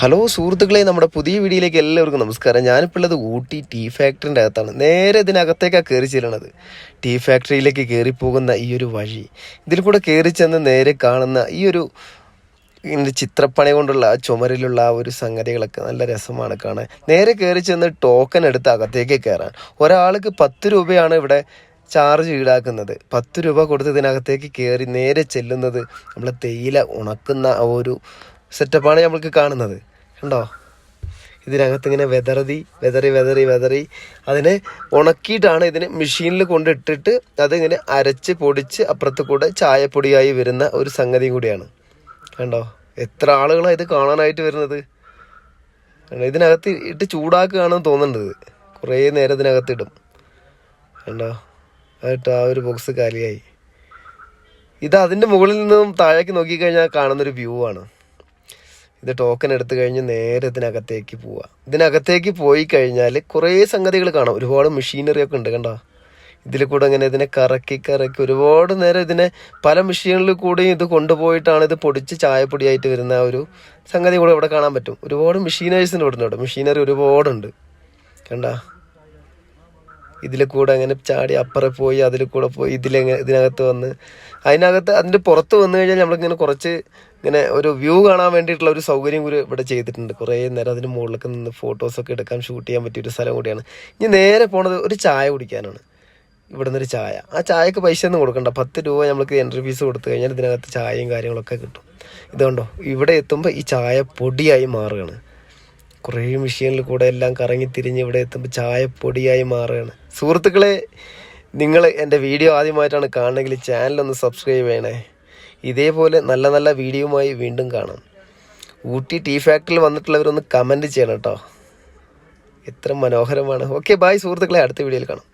Hello സുഹൃത്തുക്കളെ നമ്മുടെ പുതിയ വീഡിയോയിലേക്ക് എല്ലാവർക്കും നമസ്കാരം. ഞാനിപ്പോൾ ഉള്ളത് ഊട്ടി ടീ ഫാക്ടറിന്റെ അകത്താണ്. നേരെ ഇതിനകത്തേക്കാണ് കയറി ചെല്ലണത്. ടീ ഫാക്ടറിയിലേക്ക് കയറി പോകുന്ന ഈ ഒരു വഴി. ഇതിൽ കൂടെ കയറി ചെന്ന് നേരെ കാണുന്ന ഈ ഒരു ചിത്രപ്പണി കൊണ്ടുള്ള ആ ചുമരിലുള്ള ആ ഒരു സംഗതികളൊക്കെ നല്ല രസമാണ് കാണാൻ. നേരെ കയറി ചെന്ന് ടോക്കൺ എടുത്ത് അകത്തേക്ക് കയറാൻ ഒരാൾക്ക് പത്ത് രൂപയാണ് ഇവിടെ ചാർജ് ഈടാക്കുന്നത്. പത്ത് രൂപ കൊടുത്ത് ഇതിനകത്തേക്ക് കയറി നേരെ ചെല്ലുന്നത് നമ്മൾ തേയില ഉണക്കുന്ന ആ ഒരു സെറ്റപ്പാണ് നമ്മൾക്ക് കാണുന്നത്. കണ്ടോ? ഇതിനകത്ത് ഇങ്ങനെ വെതറതി വെതറി വെതറി വെതറി അതിനെ ഉണക്കിയിട്ടാണ് ഇതിന് മെഷീനിൽ കൊണ്ടിട്ടിട്ട് അതിങ്ങനെ അരച്ച് പൊടിച്ച് അപ്പുറത്ത് കൂടെ ചായപ്പൊടിയായി വരുന്ന ഒരു സംഗതി കൂടിയാണ്. കണ്ടോ? എത്ര ആളുകളാണ് ഇത് കാണാനായിട്ട് വരുന്നത്? ഇതിനകത്ത് ഇട്ട് ചൂടാക്കുകയാണെന്ന് തോന്നുന്നുണ്ട് കുറേ നേരം ഇതിനകത്ത് ഇടും കണ്ടോ? അതിട്ട് ആ ഒരു ബോക്സ് കാലിയായി. ഇത് അതിന്റെ മുകളിൽ നിന്നും താഴേക്ക് നോക്കിക്കഴിഞ്ഞാൽ കാണുന്നൊരു വ്യൂ ആണ്. ഇത് ടോക്കൺ എടുത്തു കഴിഞ്ഞ് നേരെ ഇതിനകത്തേക്ക് പോവുക ഇതിനകത്തേക്ക് പോയി കഴിഞ്ഞാൽ കുറേ സംഗതികൾ കാണാം. ഒരുപാട് മെഷീനറി ഒക്കെ ഉണ്ട് കണ്ടോ? ഇതിൽ കൂടെ ഇങ്ങനെ ഇതിനെ കറക്കി കറക്കി ഒരുപാട് നേരം ഇതിനെ പല മെഷീനിൽ കൂടെയും ഇത് കൊണ്ടുപോയിട്ടാണ് ഇത് പൊടിച്ച് ചായപ്പൊടിയായിട്ട് വരുന്ന ഒരു സംഗതി കൂടെ ഇവിടെ കാണാൻ പറ്റും. ഒരുപാട് മെഷീനേഴ്സിന്റെ ഇവിടെ ഉണ്ട് മെഷീനറി ഒരുപാടുണ്ട്. കണ്ടാ? ഇതിൽ കൂടെ അങ്ങനെ ചാടി അപ്പുറം പോയി അതിൽ കൂടെ പോയി ഇതിലെങ്ങനെ ഇതിനകത്ത് വന്ന്. അതിനകത്ത് അതിന്റെ പുറത്ത് വന്നു കഴിഞ്ഞാൽ നമ്മളിങ്ങനെ കുറച്ച് ഇങ്ങനെ ഒരു വ്യൂ കാണാൻ വേണ്ടിയിട്ടുള്ള ഒരു സൗകര്യം കൂടി ഇവിടെ ചെയ്തിട്ടുണ്ട്. കുറേ നേരം അതിന് മുകളിലൊക്കെ നിന്ന് ഫോട്ടോസൊക്കെ എടുക്കാൻ ഷൂട്ട് ചെയ്യാൻ പറ്റിയ ഒരു സ്ഥലം കൂടിയാണ്. ഇനി നേരെ പോണത് ഒരു ചായ കുടിക്കാനാണ്. ഇവിടെ നിന്നൊരു ചായ. ആ ചായക്ക് പൈസ ഒന്നും കൊടുക്കണ്ട. പത്ത് രൂപ നമ്മൾക്ക് എൻട്രി ഫീസ് കൊടുത്തു കഴിഞ്ഞാൽ ഇതിനകത്ത് ചായയും കാര്യങ്ങളൊക്കെ കിട്ടും. ഇതുകൊണ്ടോ ഇവിടെ എത്തുമ്പോൾ ഈ ചായ പൊടിയായി മാറുകയാണ്. കുറേ മെഷീനിൽ കൂടെ എല്ലാം കറങ്ങി തിരിഞ്ഞ് ഇവിടെ എത്തുമ്പോൾ ചായപ്പൊടിയായി മാറുകയാണ്. സുഹൃത്തുക്കളെ നിങ്ങൾ എന്റെ വീഡിയോ ആദ്യമായിട്ടാണ് കാണണമെങ്കിൽ ചാനലൊന്ന് സബ്സ്ക്രൈബ് ചെയ്യണേ. ഇതേപോലെ നല്ല നല്ല വീഡിയോയുമായി വീണ്ടും കാണാം. ഊട്ടി ടീ ഫാക്ടറിയിൽ വന്നിട്ടുള്ളവരൊന്ന് കമന്റ് ചെയ്യണം കേട്ടോ എത്ര മനോഹരമാണ്. ഓക്കെ ബായ് സുഹൃത്തുക്കളെ അടുത്ത വീഡിയോയിൽ കാണാം.